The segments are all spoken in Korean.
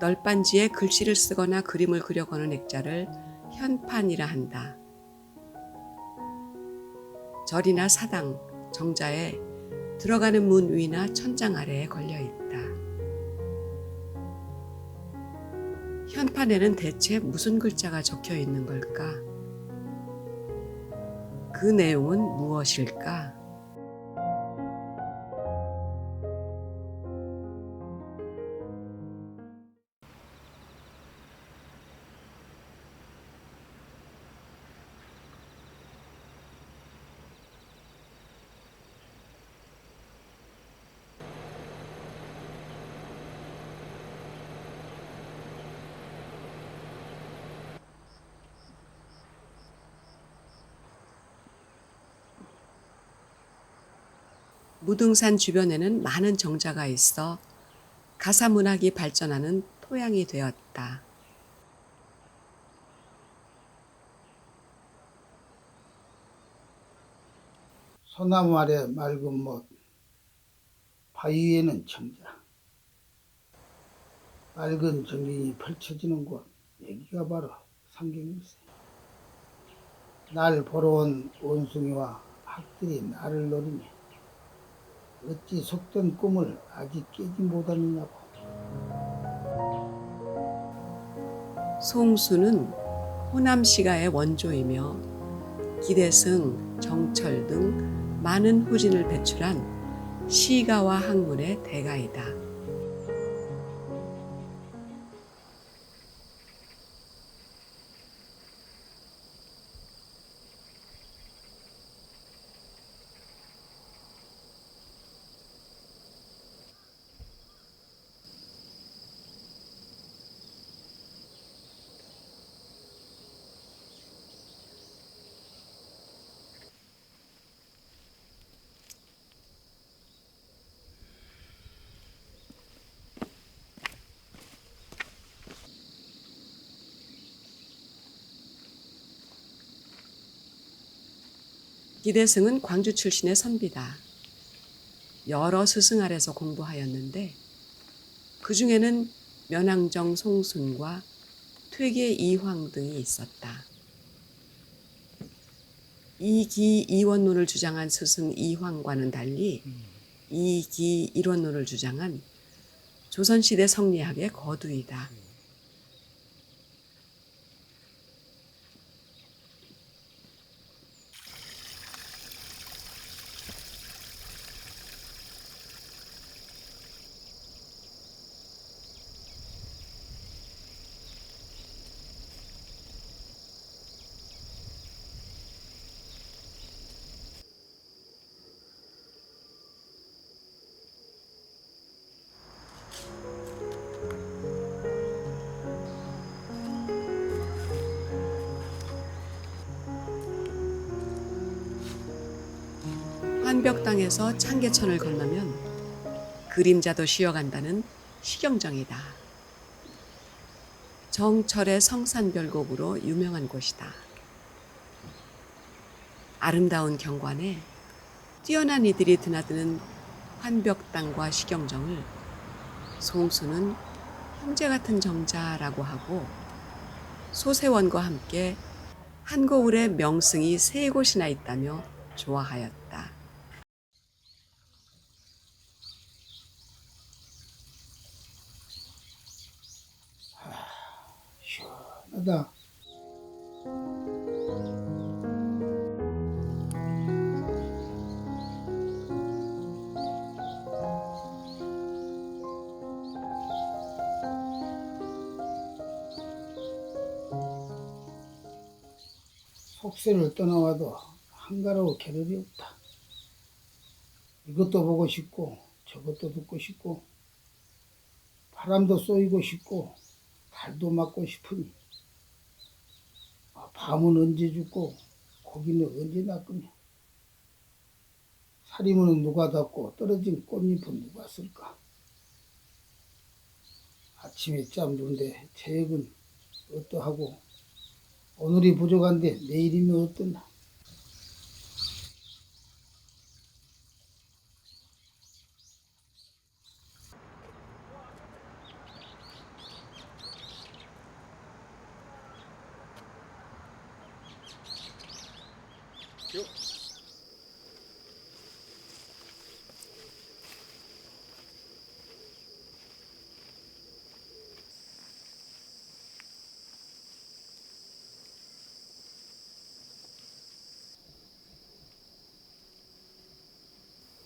널빤지에 글씨를 쓰거나 그림을 그려거는 액자를 현판이라 한다. 절이나 사당, 정자에 들어가는 문 위나 천장 아래에 걸려 있다. 현판에는 대체 무슨 글자가 적혀 있는 걸까? 그 내용은 무엇일까? 무등산 주변에는 많은 정자가 있어 가사 문학이 발전하는 토양이 되었다. 소나무 아래 맑은 못, 바위 에는 청자. 맑은 정gin이 펼쳐지는 곳, 여기가 바로 상경일세. 날 보러 온 원숭이와 학들이 나를 노리며 어찌 속된 꿈을 아직 깨지 못하느냐고. 송수는 호남 시가의 원조이며 기대승, 정철 등 많은 후진을 배출한 시가와 학문의 대가이다. 기대승은 광주 출신의 선비다. 여러 스승 아래서 공부하였는데 그 중에는 면항정 송순과 퇴계 이황 등이 있었다. 이기 이원론을 주장한 스승 이황과는 달리 이기 일원론을 주장한 조선시대 성리학의 거두이다. 환벽당에서 창계천을 건너면 그림자도 쉬어간다는 시경정이다. 정철의 성산별곡으로 유명한 곳이다. 아름다운 경관에 뛰어난 이들이 드나드는 환벽당과 시경정을 송수는 형제 같은 정자라고 하고 소세원과 함께 한고을의 명승이 세 곳이나 있다며 좋아하였다. 시원 하다. 속세를 떠나와도 한가로워 겨를이 없다. 이것도 보고 싶고 저것도 듣고 싶고 바람도 쏘이고 싶고 달도 맞고 싶으니 아, 밤은 언제 죽고 고기는 언제 낚으냐 사리문은 누가 닫고 떨어진 꽃잎은 누가 쓸까? 아침에 짬는데 체액은 어떠하고? 오늘이 부족한데 내일이면 어떠나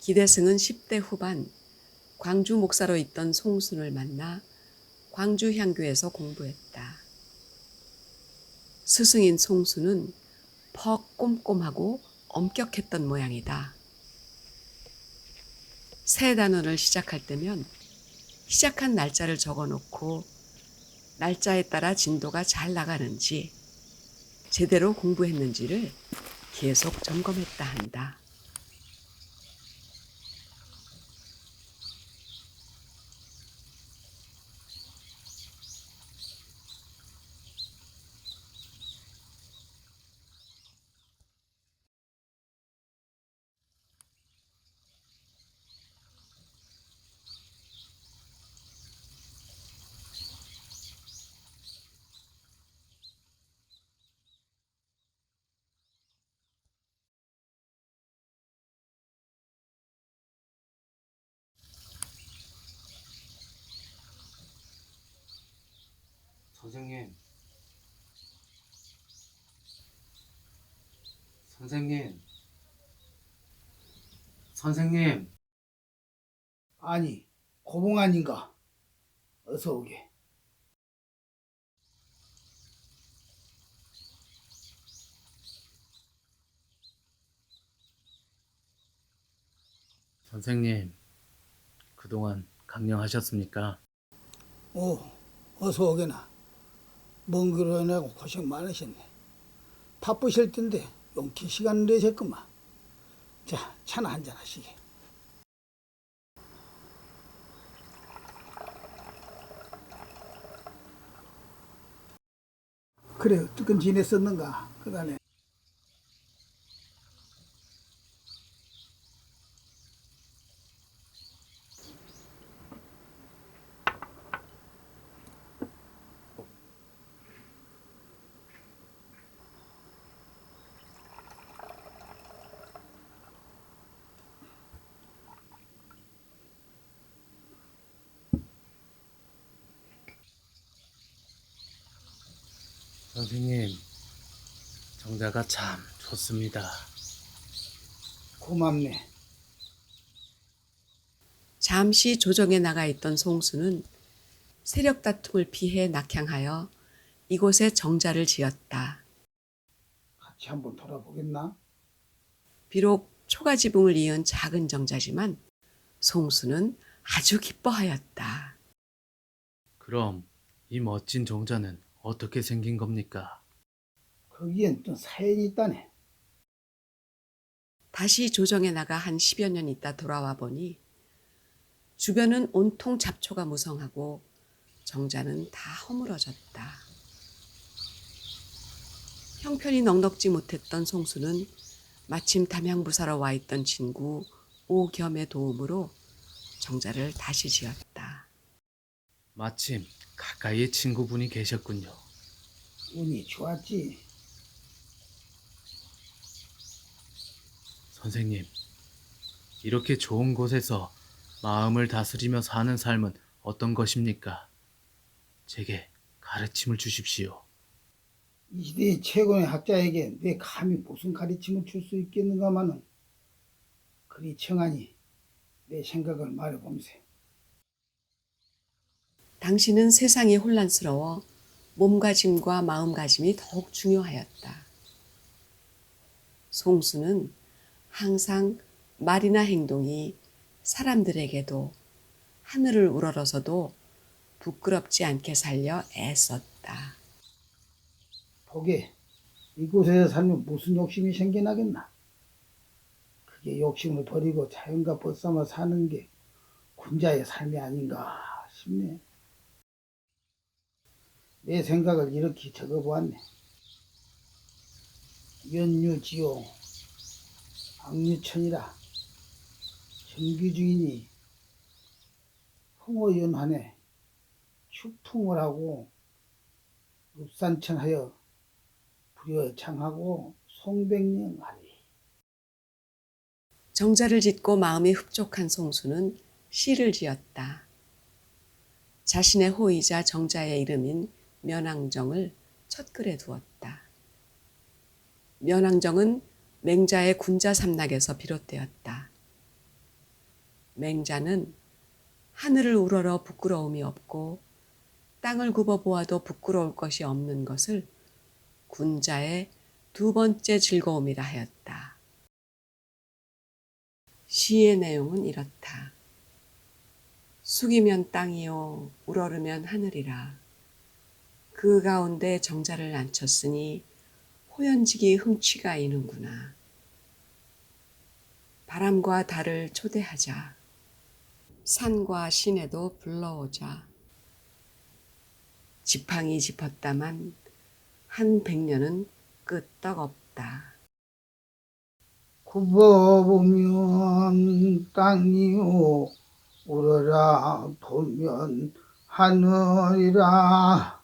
기대승은 10대 후반 광주 목사로 있던 송순을 만나 광주 향교에서 공부했다. 스승인 송순은 퍽 꼼꼼하고 엄격했던 모양이다. 새 단원을 시작할 때면 시작한 날짜를 적어 놓고 날짜에 따라 진도가 잘 나가는지 제대로 공부했는지를 계속 점검했다 한다. 선생님. 선생님. 선생님. 아니, 고봉 아닌가? 어서 오게. 선생님. 그동안 강령하셨습니까? 오, 어서 오게나. 먼 길을 내고 고생 많으셨네. 바쁘실 텐데 용기 시간 내셨구만. 자, 차나 한잔 하시게. 그래, 어떻게 지냈었는가? 그간에. 선생님. 정자가 참 좋습니다. 고맙네. 잠시 조정에 나가 있던 송수는 세력 다툼을 피해 낙향하여 이곳에 정자를 지었다. 같이 한번 돌아보겠나? 비록 초가지붕을 이은 작은 정자지만 송수는 아주 기뻐하였다. 그럼 이 멋진 정자는 어떻게 생긴 겁니까? 거기엔 또 사연이 있다네. 다시 조정에 나가 한 10여 년 있다 돌아와 보니 주변은 온통 잡초가 무성하고 정자는 다 허물어졌다. 형편이 넉넉지 못했던 송수는 마침 담양부사로 와 있던 친구 오겸의 도움으로 정자를 다시 지었다. 마침 가까이에 친구분이 계셨군요. 운이 좋았지. 선생님, 이렇게 좋은 곳에서 마음을 다스리며 사는 삶은 어떤 것입니까? 제게 가르침을 주십시오. 이 시대의 최고의 학자에게 내 감히 무슨 가르침을 줄 수 있겠는가마는 그리 청하니 내 생각을 말해봄세. 당신은 세상이 혼란스러워 몸가짐과 마음가짐이 더욱 중요하였다. 송수는 항상 말이나 행동이 사람들에게도 하늘을 우러러서도 부끄럽지 않게 살려 애썼다. 보게 이곳에서 살면 무슨 욕심이 생겨나겠나? 그게 욕심을 버리고 자연과 벗삼아 사는 게 군자의 삶이 아닌가 싶네. 내 생각을 이렇게 적어보았네. 연유지오 악류천이라 정규주인이 홍어연환에 축풍을 하고 읍산천하여 불여창하고 송백령하리 정자를 짓고 마음이 흡족한 송수는 시를 지었다. 자신의 호이자 정자의 이름인 면왕정을 첫 글에 두었다. 면왕정은 맹자의 군자 삼락에서 비롯되었다. 맹자는 하늘을 우러러 부끄러움이 없고 땅을 굽어 보아도 부끄러울 것이 없는 것을 군자의 두 번째 즐거움이라 하였다. 시의 내용은 이렇다. 숙이면 땅이요, 우러르면 하늘이라. 그 가운데 정자를 앉혔으니 호연지기 흠취가 이는구나. 바람과 달을 초대하자. 산과 시내도 불러오자. 지팡이 짚었다만 한 백년은 끄떡 없다. 굽어보면 땅이요 우러라 보면 하늘이라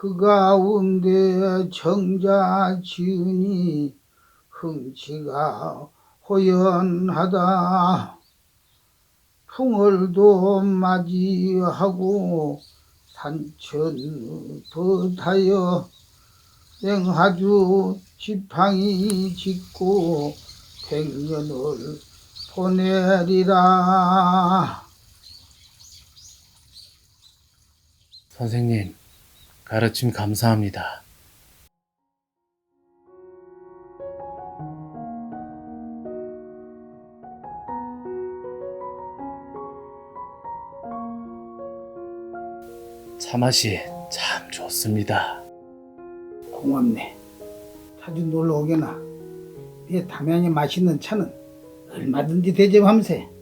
그 가운데 정자 지으니 흥치가 호연하다 풍월도 맞이하고 산천 버타여 냉하주 지팡이 짓고 백년을 보내리라. 선생님, 가르침 감사합니다. 차 맛이 참 좋습니다. 고맙네. 자주 놀러 오게나. 이 담양의 맛있는 차는 얼마든지 대접함세.